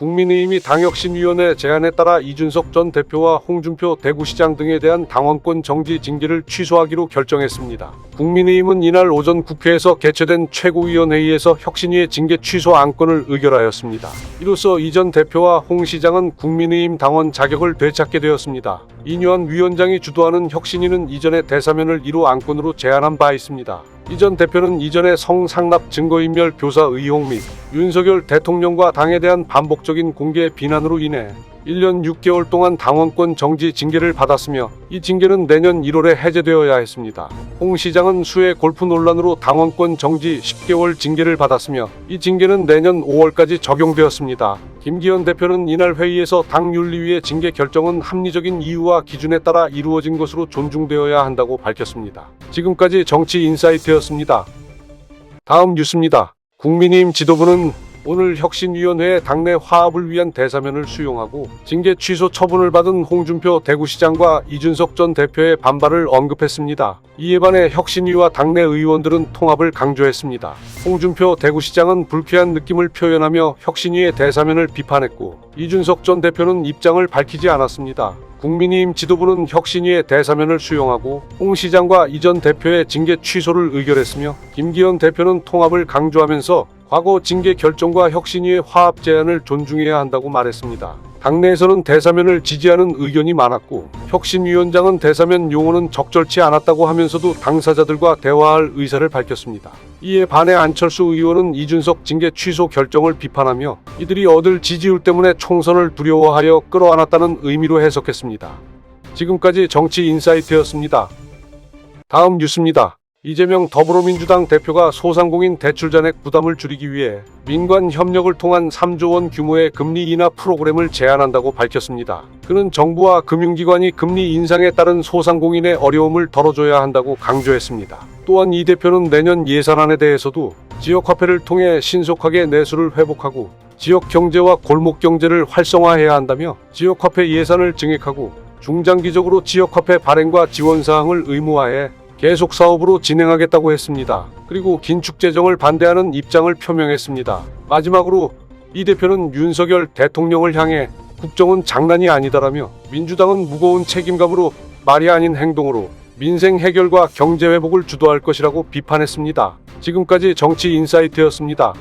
국민의힘이 당혁신위원회 제안에 따라 이준석 전 대표와 홍준표 대구시장 등에 대한 당원권 정지 징계를 취소하기로 결정했습니다. 국민의힘은 이날 오전 국회에서 개최된 최고위원회의에서 혁신위의 징계 취소 안건을 의결하였습니다. 이로써 이 전 대표와 홍 시장은 국민의힘 당원 자격을 되찾게 되었습니다. 이뇨한 위원장이 주도하는 혁신위는 이전에 대사면을 이루 안건으로 제안한 바 있습니다. 이전 대표는 이전에 성상납 증거인멸 교사 의혹 및 윤석열 대통령과 당에 대한 반복적인 공개 비난으로 인해 1년 6개월 동안 당원권 정지 징계를 받았으며 이 징계는 내년 1월에 해제되어야 했습니다. 홍 시장은 수해 골프 논란으로 당원권 정지 10개월 징계를 받았으며 이 징계는 내년 5월까지 적용되었습니다. 김기현 대표는 이날 회의에서 당 윤리위의 징계 결정은 합리적인 이유와 기준에 따라 이루어진 것으로 존중되어야 한다고 밝혔습니다. 지금까지 정치 인사이트였습니다. 다음 뉴스입니다. 국민의힘 지도부는 오늘 혁신위원회에 당내 화합을 위한 대사면을 수용하고 징계 취소 처분을 받은 홍준표 대구시장과 이준석 전 대표의 반발을 언급했습니다. 이에 반해 혁신위와 당내 의원들은 통합을 강조했습니다. 홍준표 대구시장은 불쾌한 느낌을 표현하며 혁신위의 대사면을 비판했고 이준석 전 대표는 입장을 밝히지 않았습니다. 국민의힘 지도부는 혁신위의 대사면을 수용하고 홍 시장과 이 전 대표의 징계 취소를 의결했으며 김기현 대표는 통합을 강조하면서 과거 징계 결정과 혁신위의 화합 제안을 존중해야 한다고 말했습니다. 당내에서는 대사면을 지지하는 의견이 많았고 혁신위원장은 대사면 용어는 적절치 않았다고 하면서도 당사자들과 대화할 의사를 밝혔습니다. 이에 반해 안철수 의원은 이준석 징계 취소 결정을 비판하며 이들이 얻을 지지율 때문에 총선을 두려워하여 끌어안았다는 의미로 해석했습니다. 지금까지 정치 인사이트였습니다. 다음 뉴스입니다. 이재명 더불어민주당 대표가 소상공인 대출 잔액 부담을 줄이기 위해 민관 협력을 통한 3조 원 규모의 금리 인하 프로그램을 제안한다고 밝혔습니다. 그는 정부와 금융기관이 금리 인상에 따른 소상공인의 어려움을 덜어줘야 한다고 강조했습니다. 또한 이 대표는 내년 예산안에 대해서도 지역화폐를 통해 신속하게 내수를 회복하고 지역 경제와 골목 경제를 활성화해야 한다며 지역화폐 예산을 증액하고 중장기적으로 지역화폐 발행과 지원 사항을 의무화해 계속 사업으로 진행하겠다고 했습니다. 그리고 긴축 재정을 반대하는 입장을 표명했습니다. 마지막으로 이 대표는 윤석열 대통령을 향해 국정은 장난이 아니다라며 민주당은 무거운 책임감으로 말이 아닌 행동으로 민생 해결과 경제 회복을 주도할 것이라고 비판했습니다. 지금까지 정치 인사이트였습니다.